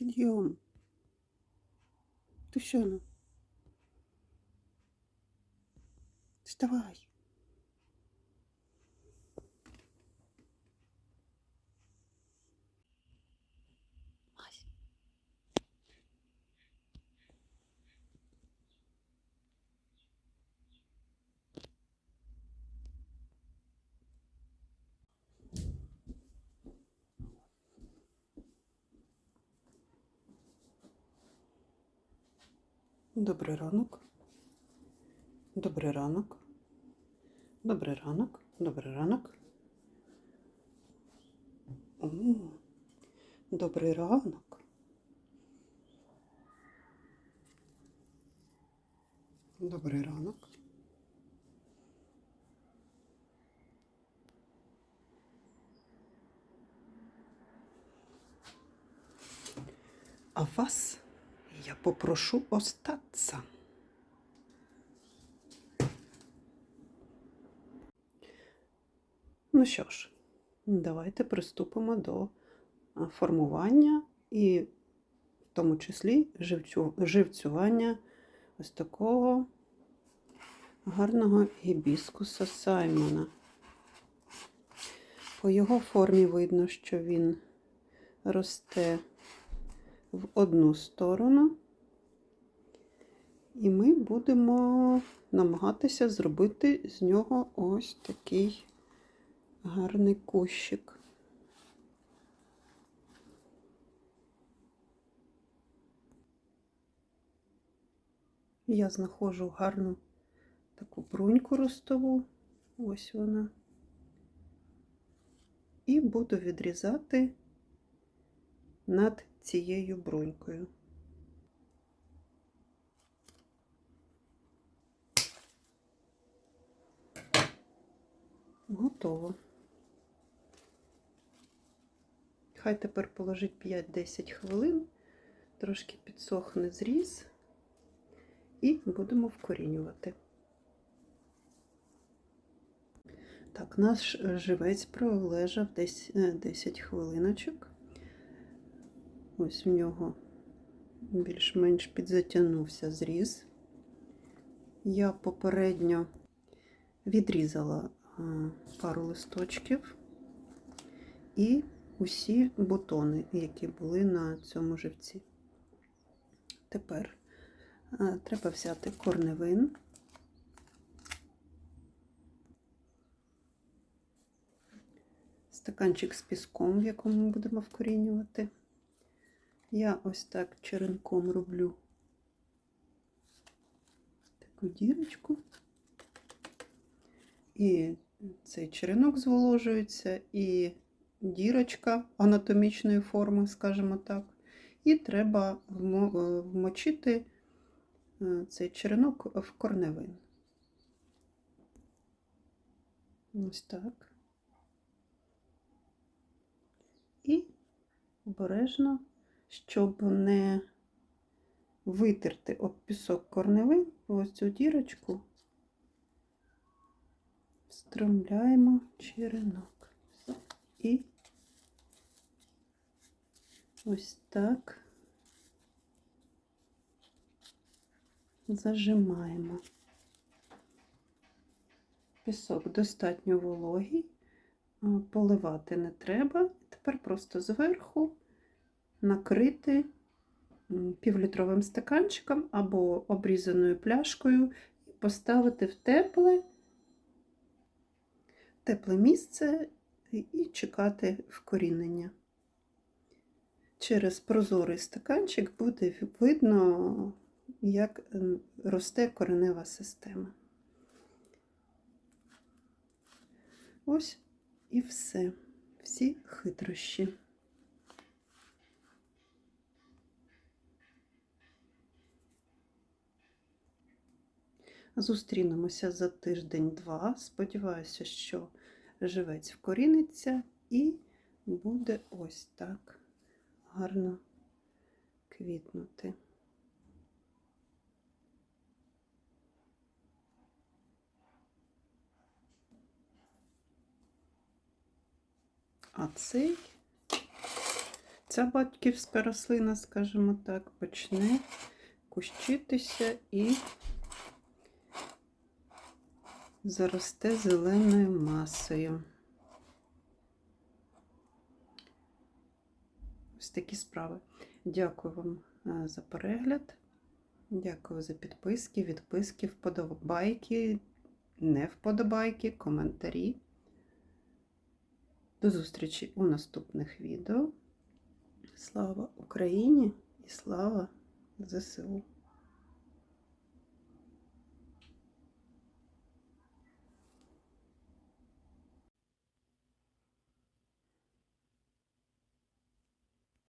Підйом. Ти що ну? Вставай. Добрий ранок. Добрий ранок. Добрий ранок. Добрий ранок. Добрий ранок. Добрий ранок. А вас я попрошу остаться. Ну що ж, давайте приступимо до формування і в тому числі живцювання ось такого гарного гібіскуса Саймона. По його формі видно, що він росте в одну сторону, і ми будемо намагатися зробити з нього ось такий гарний кущик. Я знаходжу гарну таку бруньку ростову, ось вона, і буду відрізати над цією брунькою. Готово. Хай тепер положить 5-10 хвилин, трошки підсохне зріз, і будемо вкорінювати. Так, наш живець пролежав десь 10 хвилиночок. Ось в нього більш-менш підзатягнувся зріз. Я попередньо відрізала пару листочків і усі бутони, які були на цьому живці. Тепер треба взяти корневин. Стаканчик з піском, в якому ми будемо вкорінювати. Я ось так черенком роблю таку дірочку. І цей черенок зволожується, і дірочка анатомічної форми, скажімо так. І треба вмочити цей черенок в корневин. Ось так. І обережно щоб не витерти об пісок корневин, ось цю дірочку встромляємо черенок. І ось так зажимаємо. Пісок достатньо вологий, поливати не треба. Тепер просто зверху накрити півлітровим стаканчиком або обрізаною пляшкою і поставити в тепле, тепле місце і чекати вкорінення. Через прозорий стаканчик буде видно, як росте коренева система. Ось і все, всі хитрощі. Зустрінемося за тиждень-два. Сподіваюся, що живець вкоріниться і буде ось так гарно квітнути. А цей ця батьківська рослина, скажімо так, почне кущитися і заросте зеленою масою. Ось такі справи. Дякую вам е, за перегляд. Дякую за підписки, відписки, вподобайки, не вподобайки, коментарі. До зустрічі у наступних відео. Слава Україні і слава ЗСУ!